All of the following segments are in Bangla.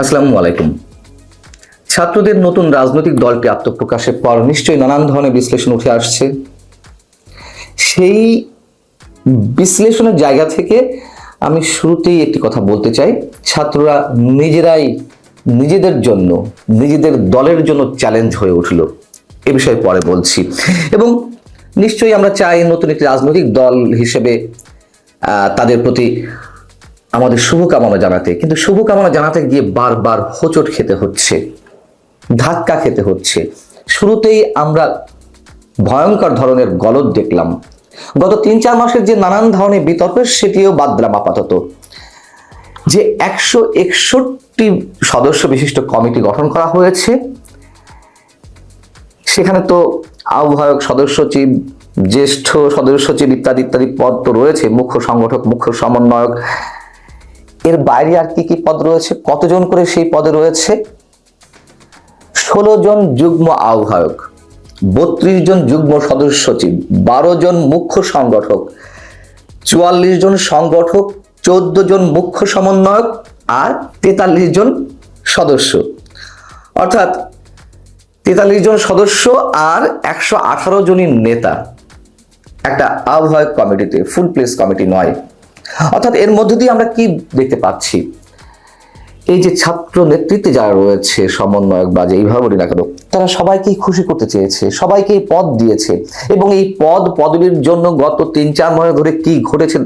আসসালামু আলাইকুম। ছাত্রদের নতুন রাজনৈতিক দলটি আত্মপ্রকাশের পর নিশ্চয়ই নানান ধরনের বিশ্লেষণ উঠে আসছে। সেই বিশ্লেষণের জায়গা থেকে আমি শুরুতেই একটি কথা বলতে চাই। ছাত্ররা নিজেরাই নিজেদের জন্য, নিজেদের দলের জন্য চ্যালেঞ্জ হয়ে উঠল। এ বিষয়ে পরে বলছি। এবং নিশ্চয়ই আমরা চাই নতুন একটি রাজনৈতিক দল হিসেবে তাদের প্রতি আমাদের শুভকামনা জানাতে, কিন্তু শুভকামনা জানাতে গিয়ে বারবার হোঁচট খেতে হচ্ছে, ধাক্কা খেতে হচ্ছে। শুরুতেই আমরা ভয়ঙ্কর ধরনের গলদ দেখলাম। গত তিন চার মাসের যে নানান ধরনের বিতর্ক, সেটিও বাদ দিলাম আপাতত। যে একশো একষট্টি সদস্য বিশিষ্ট কমিটি গঠন করা হয়েছে, সেখানে তো আহ্বায়ক সদস্য সচিব জ্যেষ্ঠ সদস্য সচিব ইত্যাদি ইত্যাদি পদ তো রয়েছে, মুখ্য সংগঠক, মুখ্য সমন্বয়ক এর বাইরে আর কি কি পদ রয়েছে? কতজন করে সেই পদে রয়েছে? ষোলো জন যুগ্ম আহ্বায়ক, বত্রিশ জন যুগ্ম সদস্য সচিব, বারো জন মুখ্য সংগঠক, চুয়াল্লিশ জন সংগঠক, চোদ্দ জন মুখ্য সমন্বয়ক আর তেতাল্লিশ জন সদস্য। অর্থাৎ তেতাল্লিশ জন সদস্য আর একশো আঠারো জনই নেতা। একটা আহ্বায়ক কমিটিতে ফুল প্লেস কমিটি নয়। অর্থাৎ এর মধ্য দিয়ে আমরা কি দেখতে পাচ্ছি? এই যে ছাত্র নেতৃত্বে যারা রয়েছে, সমন্বয়ক বা যে এইভাবে বলি না কেন, তারা সবাইকেই খুশি করতে চেয়েছে সবাইকেই পদ দিয়েছে এবং এই পদ, পদবীর জন্য গত তিন, চার মাস ধরে কি ঘটেছে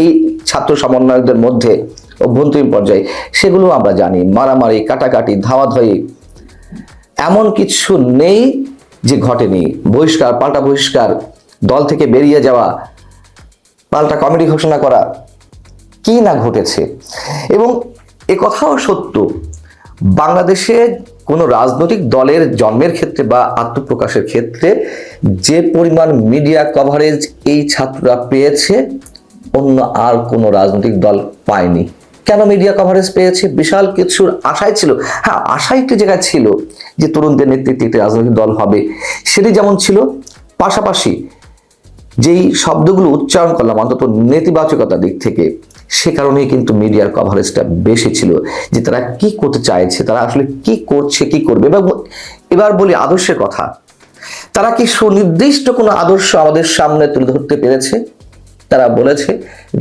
এই ছাত্র সমন্বয়কদের মধ্যে অভ্যন্তরীণ পর্যায়ে, সেগুলো আমরা জানি। মারামারি, কাটাকাটি ধাওয়াধাওয়ি এমন কিছু নেই যে ঘটেনি। বহিষ্কার, পাল্টা বহিষ্কার, দল থেকে বেরিয়ে যাওয়া পাল্টা কমেডি ঘোষণা করা কি না ঘটেছে? এবং এ কথাও সত্য, বাংলাদেশে কোনো রাজনৈতিক দলের জন্মের ক্ষেত্রে বা আত্মপ্রকাশের ক্ষেত্রে যে পরিমাণ মিডিয়া কভারেজ এই ছাত্ররা পেয়েছে, অন্য আর কোনো রাজনৈতিক দল পায়নি। কেন মিডিয়া কভারেজ পেয়েছে? বিশাল কিছুর আশায় ছিল। হ্যাঁ আশা একটি জায়গায় ছিল যে তরুণদের নেতৃত্বে একটি রাজনৈতিক দল হবে। সেটি যেমন ছিল, পাশাপাশি যেই শব্দগুলো উচ্চারণ করলাম অন্তত নেতিবাচকতার দিক থেকে, সে কারণেই কিন্তু মিডিয়ার কভারেজটা বেশি ছিল যে তারা কি করতে চাইছে, তারা আসলে কি করছে, কি করবে। এবং এবার বলি আদর্শের কথা, তারা কি সুনির্দিষ্ট কোনো আদর্শ আমাদের সামনে তুলে ধরতে পেরেছে? তারা বলেছে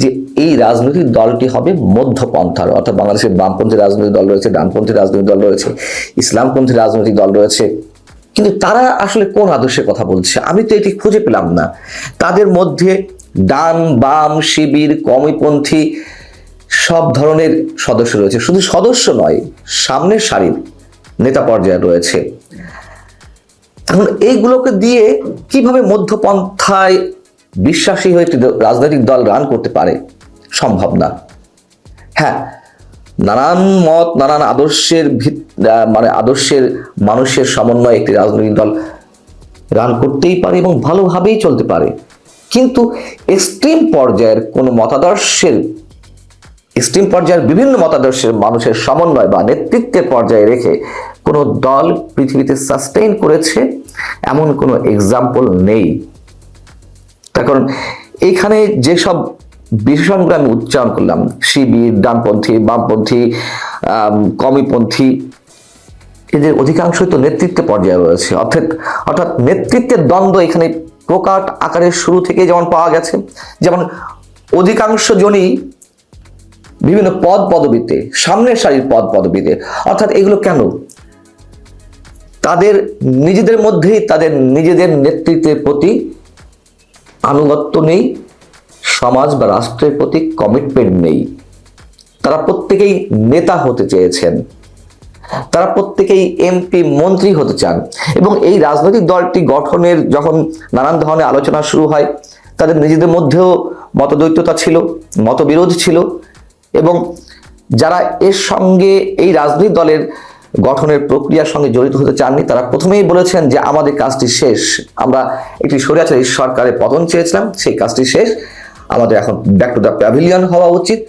যে এই রাজনৈতিক দলটি হবে মধ্যপন্থার, অর্থাৎ বাংলাদেশের বামপন্থী রাজনৈতিক দল রয়েছে, ডানপন্থী রাজনৈতিক দল রয়েছে, ইসলামপন্থী রাজনৈতিক দল রয়েছে কিন্তু তারা আসলে কোন আদর্শের কথা বলছে? আমি তো এটি খুঁজে পেলাম না। তাদের মধ্যে ডান, বাম, শিবির, কমিপন্থী সব ধরনের সদস্য রয়েছে। শুধু সদস্য নয়, সামনের সারির নেতা পর্যায়ে রয়েছে। এখন এইগুলোকে দিয়ে কীভাবে মধ্যপন্থায় বিশ্বাসী হয়ে একটি রাজনৈতিক দল রান করতে পারে? সম্ভব না। হ্যাঁ নানান মত, নানান আদর্শের ভিত মানে আদর্শের মানুষের সমন্বয়ে একটি রাজনৈতিক দল রান করতেই পারে এবং ভালোভাবেই চলতে পারে। কিন্তু এক্সট্রিম পর্যায়ের কোনো মতাদর্শের, এক্সট্রিম পর্যায়ের বিভিন্ন মতাদর্শের মানুষের সমন্বয় বা নেতৃত্বের পর্যায়ে রেখে কোনো দল পৃথিবীতে সাস্টেইন করেছে, এমন কোনো এক্সাম্পল নেই। তার কারণ, এইখানে যেসব বিশেষণগুলো আমি উচ্চারণ করলাম। শিবির, ডানপন্থী, বামপন্থী কমিপন্থী। এদের অধিকাংশই তো নেতৃত্ব পর্যায়ে রয়েছে। অর্থাৎ অর্থাৎ নেতৃত্বের দ্বন্দ্ব এখানে প্রকাট আকারের শুরু থেকে যেমন পাওয়া গেছে, যেমন অধিকাংশ জনই বিভিন্ন পদ পদবিতে, সামনের সারির পদ পদবিতে, অর্থাৎ এগুলো কেন? তাদের নিজেদের মধ্যেই তাদের নিজেদের নেতৃত্বের প্রতি আনুগত্য নেই। সমাজ বা রাষ্ট্রের প্রতি কমিটমেন্ট নেই। তারা প্রত্যেকেই নেতা হতে চেয়েছেন। তারা প্রত্যেকেই এমপি, মন্ত্রী হতে চান এবং এই রাজনৈতিক দলটি গঠনের যখন নানান ধরনের আলোচনা শুরু হয়, তাদের নিজেদের মধ্যেও মতদ্বৈততা ছিল, মতবিরোধ ছিল এবং যারা এর সঙ্গে এই রাজনৈতিক দলের গঠনের প্রক্রিয়ার সঙ্গে জড়িত হতে চাননি, তারা প্রথমেই বলেছেন যে আমাদের কাজটি শেষ। আমরা একটি স্বৈরাচারী সরকারের পতন চেয়েছিলাম, সেই কাজটি শেষ। আমাদের এখন ব্যাক টু দ্য প্যাভিলিয়ন হওয়া উচিত।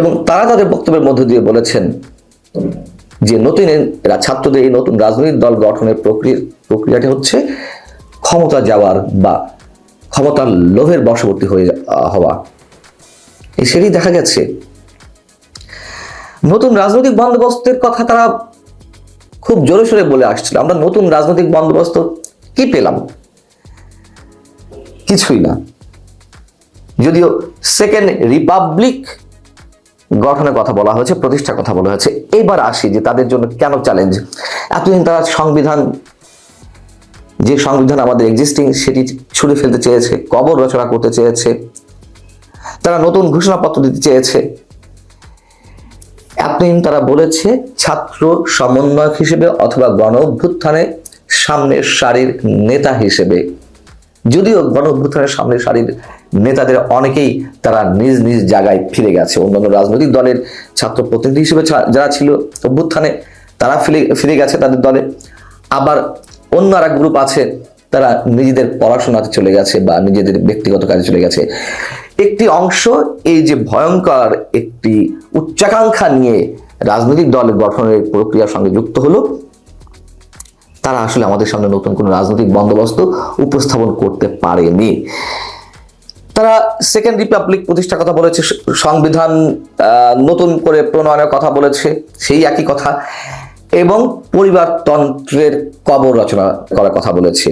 এবং তারা তাদের বক্তব্যের মধ্য দিয়ে বলেছেন যে নতুন ছাত্রদের এই নতুন রাজনৈতিক দল গঠনের প্রক্রিয়া, প্রক্রিয়াটি হচ্ছে ক্ষমতা যাওয়ার বা ক্ষমতার লোভের বশবর্তী হয়ে হওয়া। সেটি দেখা গেছে। নতুন রাজনৈতিক বন্দোবস্তের কথা তারা খুব জোরে সোরে বলে আসছিল। আমরা নতুন রাজনৈতিক বন্দোবস্ত কি পেলাম? কিছুই না। যদিও সেকেন্ড রিপাবলিক গঠনের কথা বলা হয়েছে, প্রতিষ্ঠার কথা বলা হয়েছে। এবার আসি যে তাদের জন্য কেন চ্যালেঞ্জ এতদিন তারা সংবিধান, যে সংবিধান আমাদের এক্সিস্টিং সেটি ছুড়ে ফেলতে চেয়েছে, কবর রচনা করতে চেয়েছে, তারা নতুন ঘোষণাপত্র দিতে চেয়েছে। এতদিন তারা বলেছে ছাত্র সমন্বয়ক হিসেবে অথবা গণ অভ্যুত্থানে সামনের সারির নেতা হিসেবে। যদিও গণ অভ্যুত্থানের সামনের সারির নেতাদের অনেকেই তারা নিজ নিজ জায়গায় ফিরে গেছে। অন্যান্য রাজনৈতিক দলের ছাত্র প্রতিনিধি হিসেবে যারা ছিল অভ্যুত্থানে, তারা ফিরে ফিরে গেছে তাদের দলে। আবার অন্য আর গ্রুপ আছে, তারা নিজেদের পড়াশোনাতে চলে গেছে বা নিজেদের ব্যক্তিগত কাজে চলে গেছে। একটি অংশ এই যে ভয়ঙ্কর একটি উচ্চাকাঙ্ক্ষা নিয়ে রাজনৈতিক দল গঠনের প্রক্রিয়ার সঙ্গে যুক্ত হলো, তারা আসলে আমাদের সামনে নতুন কোনো রাজনৈতিক বন্দোবস্ত উপস্থাপন করতে পারেনি। তারা সেকেন্ড রিপাবলিক প্রতিষ্ঠার কথা বলেছে সংবিধান নতুন করে প্রণয়নের কথা বলেছে, সেই একই কথা। এবং পরিবারতন্ত্রের কবর রচনা করার কথা বলেছে।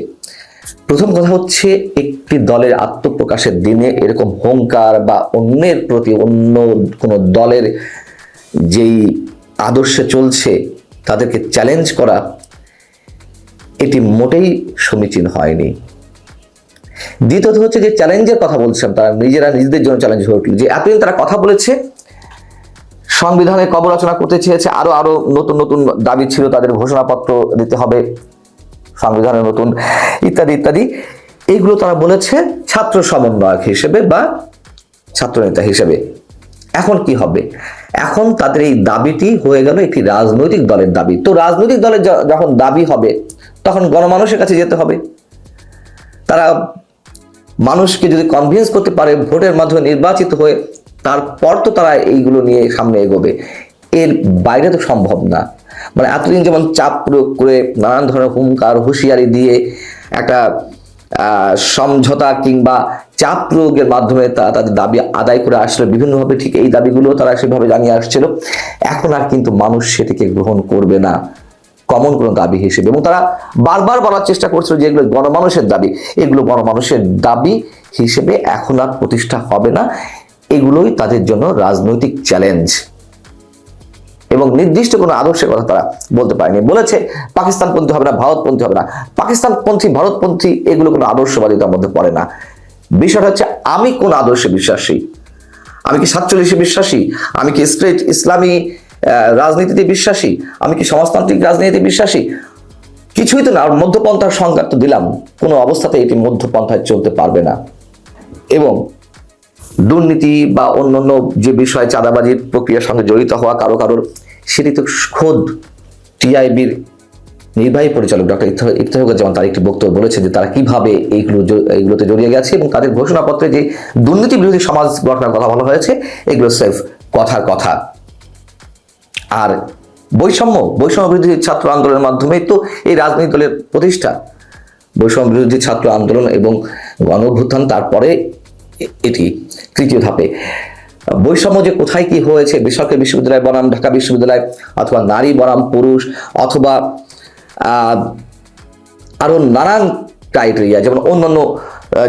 প্রথম কথা হচ্ছে, একটি দলের আত্মপ্রকাশের দিনে এরকম হুঙ্কার বা অন্যের প্রতি অন্য কোনো দলের যেই আদর্শে চলছে, তাদেরকে চ্যালেঞ্জ করা, এটি মোটেই সমীচীন হয়নি। দ্বিতীয়ত হচ্ছে যে চ্যালেঞ্জের কথা বলছিলাম, তারা নিজেরা নিজেদের জন্য চ্যালেঞ্জ হয়ে উঠল। যে এতদিন তারা কথা বলেছে, সংবিধানে কবর রচনা করতে চেয়েছে, আরও আরও নতুন নতুন দাবি ছিল, তাদের ঘোষণাপত্র দিতে হবে, সংবিধানের নতুন ইত্যাদি ইত্যাদি। এইগুলো তারা বলেছে ছাত্র সমন্বয়ক হিসেবে বা ছাত্রনেতা হিসেবে। এখন কি হবে? এখন তাদের এই দাবিটি হয়ে গেল একটি রাজনৈতিক দলের দাবি। তো রাজনৈতিক দলের যখন দাবি হবে, তখন গণমানুষের কাছে যেতে হবে। তারা মানুষকে যদি কনভিন্স করতে পারে ভোটের মাধ্যমে নির্বাচিত হয়ে, তারপর তো তারা এইগুলো নিয়ে সামনে এগোবে। এর বাইরে তো সম্ভব না। মানে এতদিন যেমন চাপ প্রয়োগ করে নানান ধরনের হুঙ্কার, হুঁশিয়ারি দিয়ে একটা সমঝোতা কিংবা চাপ প্রয়োগের মাধ্যমে তারা তাদের দাবি আদায় করে আসলে। বিভিন্নভাবে ঠিক এই দাবিগুলো তারা সেভাবে জানিয়ে আসছিল। এখন আর কিন্তু মানুষ সেটিকে গ্রহণ করবে না। কমন কোনো দাবি হিসেবে। এবং তারা বারবার বলার চেষ্টা করছিল যে এগুলো গণমানুষের দাবি। এগুলো গণমানুষের দাবি হিসেবে এখন আর প্রতিষ্ঠা হবে না। এগুলোই তাদের জন্য রাজনৈতিক চ্যালেঞ্জ এবং নির্দিষ্ট কোনো আদর্শের কথা তারা বলতে পারেনি। বলেছে, পাকিস্তানপন্থী হবে না, ভারতপন্থী হবে না। পাকিস্তানপন্থী, ভারতপন্থী এগুলো কোনো আদর্শবাদিতার মধ্যে পড়ে না। বিষয়টা হচ্ছে, আমি কোন আদর্শে বিশ্বাসী? আমি কি সাতচল্লিশে বিশ্বাসী? আমি কি স্ট্রেট ইসলামী রাজনীতিতে বিশ্বাসী, আমি কি সমাজতান্ত্রিক রাজনীতিতে বিশ্বাসী? কিছুই তো না, আর মধ্যপন্থার সংজ্ঞা তো দিলাম, কোনো অবস্থাতে এটি মধ্যপন্থায় চলতে পারবে না। এবং দুর্নীতি বা অন্যান্য যে বিষয়, চাঁদাবাজির প্রক্রিয়ার সঙ্গে জড়িত হওয়া কারও কারোর, সেটি তো খোদ টিআইবির নির্বাহী পরিচালক ডক্টর ইফতেহুজ্জামান তার একটি বক্তব্য বলেছে যে তারা কীভাবে এইগুলো এইগুলোতে জড়িয়ে গেছে এবং তাদের ঘোষণাপত্রে যে দুর্নীতি বিরোধী সমাজ গঠনের কথা বলা হয়েছে, এগুলো সেলফ কথার কথা। আর বৈষম্য বৈষম্য বিরোধী ছাত্র আন্দোলনের মাধ্যমেই তো এই রাজনৈতিক দলের প্রতিষ্ঠা। বৈষম্য বিরোধী ছাত্র আন্দোলন এবং গণ অভ্যুত্থান, তারপরে এটি তৃতীয় ধাপে। বৈষম্য যে কোথায় কি হয়েছে, বেসরকারি বিশ্ববিদ্যালয় বনাম, ঢাকা বিশ্ববিদ্যালয় অথবা নারী বনাম, পুরুষ অথবা আরও নানান ক্রাইটেরিয়া, যেমন অন্যান্য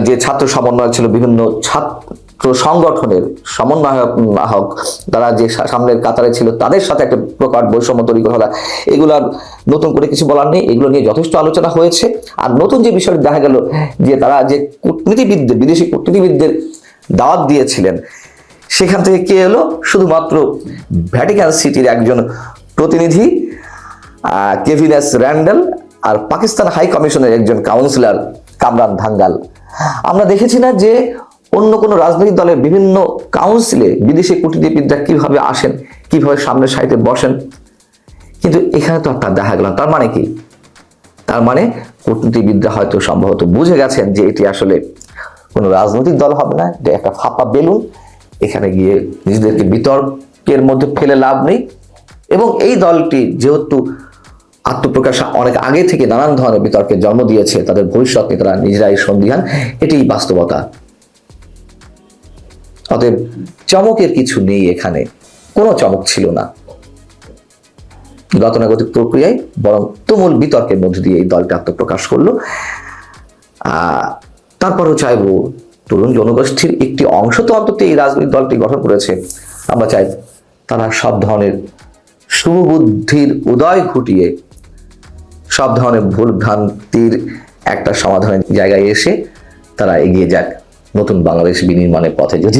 যে ছাত্র সমন্বয় ছিল বিভিন্ন ছাত্র সংগঠনের সমন্বয়ক তারা যে সামনের কাতারে ছিল তাদের সাথে একটা প্রকার বৈষম্য তৈরি করা এগুলো আর নতুন করে কিছু বলার নেই। এগুলো নিয়ে যথেষ্ট আলোচনা হয়েছে। আর নতুন যে বিষয়টি দেখা গেল যে তারা যে কূটনীতিবিদদের বিদেশি কূটনীতিবিদদের দাওয়াত দিয়েছিলেন সেখান থেকে কে এলো? শুধুমাত্র ভ্যাটিকান সিটির একজন প্রতিনিধি আহ, কেভিন এস র্যান্ডেল আর পাকিস্তান হাই কমিশনের একজন কাউন্সিলর কামরান ধাঙ্গাল। আমরা দেখেছি না যে অন্য কোনো রাজনৈতিক দলের বিভিন্ন কাউন্সিলে বিদেশি কূটনীতিবিদরা কীভাবে আসেন, কীভাবে সামনের সাইডে বসেন? কিন্তু এখানে তো তা দেখা গেল তার মানে কি? তার মানে কূটনীতিবিদরা হয়তো সম্ভবত বুঝে গেছেন যে এটি আসলে কোনো রাজনৈতিক দল হবে না, এটা একটা ফাঁপা বেলুন। এখানে গিয়ে নিজেদেরকে বিতর্কের মধ্যে ফেলে লাভ নেই। এবং এই দলটি যেহেতু আত্মপ্রকাশ অনেক আগে থেকে নানান ধরনের বিতর্কের জন্ম দিয়েছে, তাদের ভবিষ্যৎ নিয়ে তারা নিজেরাই সন্দিহান এটি বাস্তবতা। অতএব চমকের কিছু নেই এখানে। কোনো চমক ছিল না। গতানুগতিক প্রক্রিয়ায় বরং তুমুল বিতর্কের মধ্যে দিয়ে এই দলটি আত্মপ্রকাশ করল। তারপরেও চাইব তরুণ জনগোষ্ঠীর একটি অংশ তো অন্তত এই রাজনৈতিক দলটি গঠন করেছে। আমরা চাই তারা সব ধরনের সুবুদ্ধির উদয় ঘটিয়ে সব ধরনের ভুল ভ্রান্তির একটা সমাধানের জায়গায় এসে তারা এগিয়ে যাক। নতুন বাংলাদেশ বিনির্মাণের পথে যদি